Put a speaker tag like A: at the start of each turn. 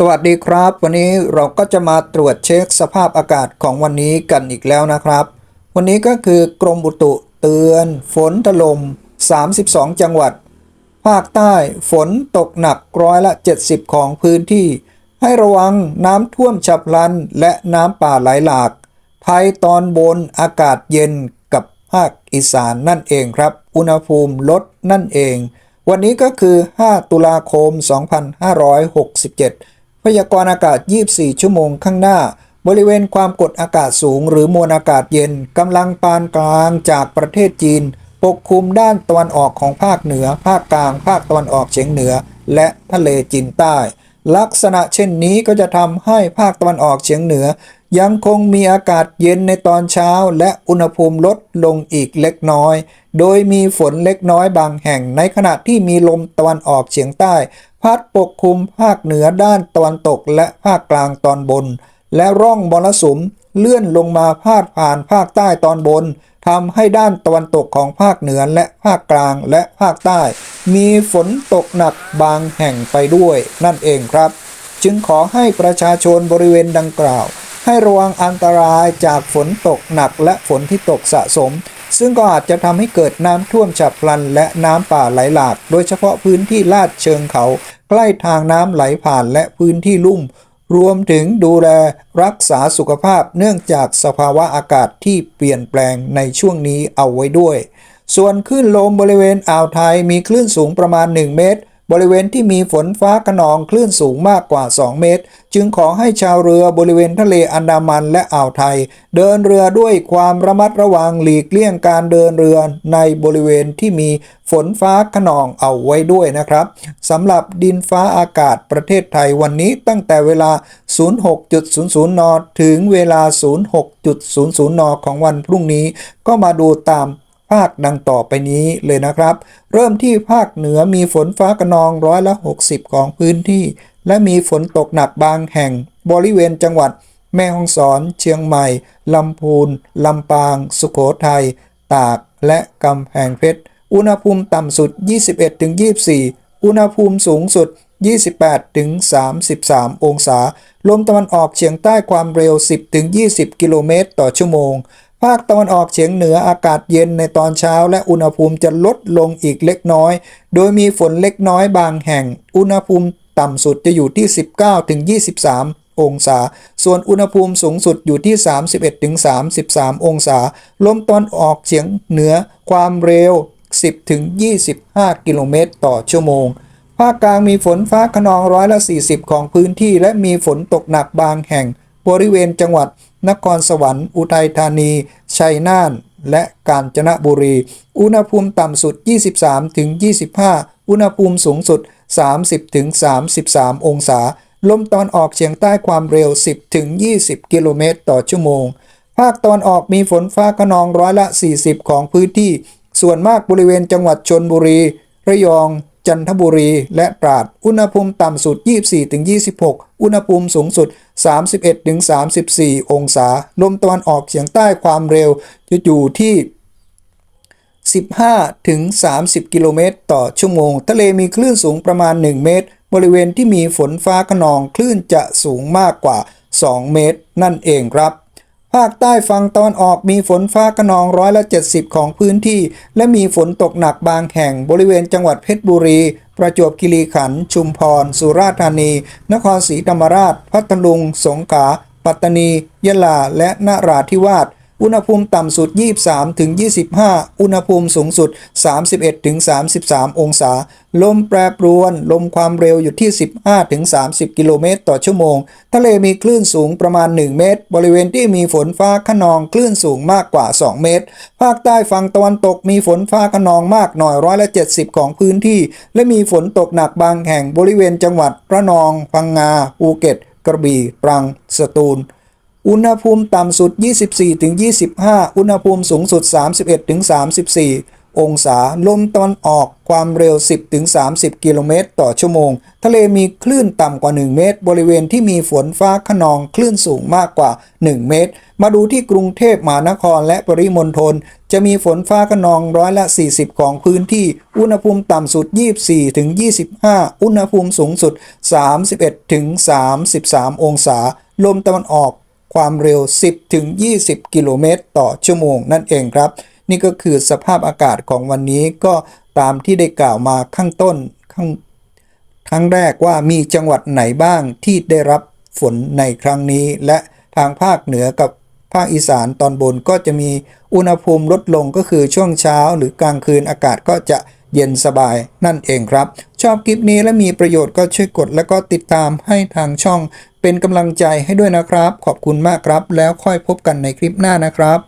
A: สวัสดีครับ วันนี้เราก็จะมาตรวจเช็คสภาพอากาศของวันนี้กันอีกแล้วนะครับ วันนี้ก็คือกรมอุตุเตือน ฝนถล่ม 32 จังหวัด ภาคใต้ฝนตกหนักร้อยละ 70 ของพื้นที่ ให้ระวังน้ำท่วมฉับพลัน และน้ำป่าไหลหลาก ไทยตอนบนอากาศเย็นกับภาคอีสานนั่นเองครับ อุณหภูมิลดนั่นเอง วันนี้ก็คือ 5 ตุลาคม 2567 ยากรณ์อากาศ 24 ชั่วโมงข้างหน้า บริเวณความกดอากาศสูง หรือมวลอากาศเย็นกำลังปานกลางจากประเทศจีน ปกคลุมด้านตะวันออกของภาคเหนือ ภาคกลาง ภาคตะวันออกเฉียงเหนือ และทะเลจีนใต้ ลักษณะเช่นนี้ก็จะทำให้ภาคตะวันออกเฉียงเหนือ ยังคงมีอากาศเย็นในตอนเช้าและอุณหภูมิลดลงอีกเล็กน้อย โดยมีฝนเล็กน้อยบางแห่งในขณะที่มีลมตะวันออกเฉียงใต้ พัดปกคลุมภาคเหนือด้านตะวันตกและภาคกลางตอนบน และร่องมรสุมเลื่อนลงมาพาดผ่านภาคใต้ตอนบนทำให้ด้านตะวันตกของภาคเหนือและภาคกลางและภาคใต้ มีฝนตกหนักบางแห่งไปด้วยนั่นเองครับ จึงขอให้ประชาชนบริเวณดังกล่าว ให้ระวังอันตรายจากฝนตกหนักและฝนที่ตกสะสม ซึ่งก็อาจจะทำให้เกิดน้ำท่วมฉับพลันและน้ำป่าไหลหลาก โดยเฉพาะพื้นที่ลาดเชิงเขา ใกล้ทางน้ำไหลผ่านและพื้นที่ลุ่ม รวมถึงดูแลรักษาสุขภาพเนื่องจากสภาวะอากาศที่เปลี่ยนแปลงในช่วงนี้เอาไว้ด้วย ส่วนคลื่นลมบริเวณอ่าวไทยมีคลื่นสูงประมาณ 1 เมตร บริเวณที่มีฝนฟ้าขนองคลื่นสูงมากกว่า 2 เมตร จึงขอให้ชาวเรือบริเวณทะเลอันดามันและอ่าวไทย เดินเรือด้วยความระมัดระวังหลีกเลี่ยงการเดินเรือในบริเวณที่มีฝนฟ้าขนองเอาไว้ด้วยนะครับสำหรับดินฟ้าอากาศประเทศไทยวันนี้ตั้งแต่เวลา 06.00 น ถึงเวลา 06.00 น ของวันพรุ่งนี้ก็มาดูตาม ภาคดังต่อไปนี้เลยนะครับ เริ่มที่ภาคเหนือมีฝนฟ้ากระนองร้อยละ 60 ของพื้นที่ และมีฝนตกหนักบางแห่ง บริเวณจังหวัด แม่ฮ่องสอน เชียงใหม่ ลำพูน ลำปาง สุโขทัย ตาก และกำแพงเพชร อุณหภูมิต่ำสุด 21-24 อุณหภูมิสูงสุด 28-33 องศา ลมตะวันออกเฉียงใต้ความเร็ว 10-20 กิโลเมตรต่อชั่วโมง ภาคตะวันออกเฉียงเหนืออากาศเย็นในตอนเช้า และอุณหภูมิจะลดลงอีกเล็กน้อย โดยมีฝนเล็กน้อยบางแห่ง อุณหภูมิต่ำสุดจะอยู่ที่ 19-23 องศา ส่วนอุณหภูมิสูงสุดอยู่ที่ 31-33 องศา ลมตะวันออกเฉียงเหนือความเร็ว 10-25 กิโลเมตรต่อชั่วโมง ภาคกลางมีฝนฟ้าขนองร้อยละ 40 ของพื้นที่ และมีฝนตกหนักบางแห่ง บริเวณจังหวัด นครสวรรค์ อุทัยธานี ชัยนาทและกาญจนบุรี อุณหภูมิต่ำสุด 23-25 อุณหภูมิสูงสุด 30-33 องศา ลมตะวันออกเฉียงใต้ความเร็ว 10-20 กิโลเมตรต่อชั่วโมง ภาคตะวันออกมีฝนฟ้าขนองร้อยละ 40 ของพื้นที่ ส่วนมากบริเวณจังหวัดชนบุรี ระยอง จันทบุรี และตราด อุณหภูมิต่ำสุด 24-26 อุณหภูมิสูงสุด 31-34 องศา ลมตะวันออกเฉียงใต้ความเร็วจะอยู่ที่ 15-30 กิโลเมตรต่อชั่วโมง ทะเลมีคลื่นสูงประมาณ 1 เมตร บริเวณที่มีฝนฟ้าขนองคลื่นจะสูงมากกว่า 2 เมตร นั่นเองครับ ภาคใต้ฝั่งตอนออกมีฝนฟ้าขนองร้อยละ 70 ของพื้นที่ และมีฝนตกหนักบางแห่งบริเวณจังหวัดเพชรบุรี ประจวบคีรีขันธ์ชุมพร สุราษฎร์ธานี นครศรีธรรมราช พัทลุง สงขลาปัตตานี ยะลา และนราธิวาส อุณหภูมิต่ำสุด 23ถึง25 อุณหภูมิสูงสุด 31ถึง33 องศา ลมแปรปรวน ลมความเร็วอยู่ที่ 15ถึง30 กิโลเมตรต่อชั่วโมง ทะเลมีคลื่นสูงประมาณ 1 เมตร บริเวณที่มีฝนฟ้าขนองคลื่นสูงมากกว่า 2 เมตร ภาคใต้ฝั่งตะวันตกมีฝนฟ้าขนองมากหน่อยร้อยละ70 ของพื้นที่ และมีฝนตกหนักบางแห่งบริเวณจังหวัดระนอง พังงา ภูเก็ต กระบี่ ตรัง สตูล อุณหภูมิต่ำสุด 24-25 อุณหภูมิสูงสุด 31-34 องศา ลมตะวันออกความเร็ว 10-30 กิโลเมตรต่อชั่วโมง ทะเลมีคลื่นต่ำกว่า 1 เมตร บริเวณที่มีฝนฟ้าขนองคลื่นสูงมากกว่า 1 เมตร มาดูที่กรุงเทพมหานครและปริมณฑล จะมีฝนฟ้าขนองร้อยละ 40 ของพื้นที่ อุณหภูมิต่ำสุด 24-25 อุณหภูมิสูงสุด 31-33 องศา ลมตะวันออก ความเร็ว 10ถึง20 กิโลเมตรต่อชั่วโมงนั่นเองครับ นี่ก็คือสภาพอากาศของวันนี้ก็ตามที่ได้กล่าวมาข้างต้นข้างครั้งแรกว่ามีจังหวัดไหนบ้างที่ได้รับฝนในครั้งนี้ และทางภาคเหนือกับภาคอีสานตอนบนก็จะมีอุณหภูมิลดลงก็คือช่วงเช้าหรือกลางคืนอากาศก็จะเย็นสบายนั่นเองครับ ชอบคลิปนี้และมีประโยชน์ก็ช่วยกดแล้วก็ติดตามให้ทางช่อง เป็นกำลังใจให้ด้วยนะครับ ขอบคุณมากครับ แล้วค่อยพบกันในคลิปหน้านะครับ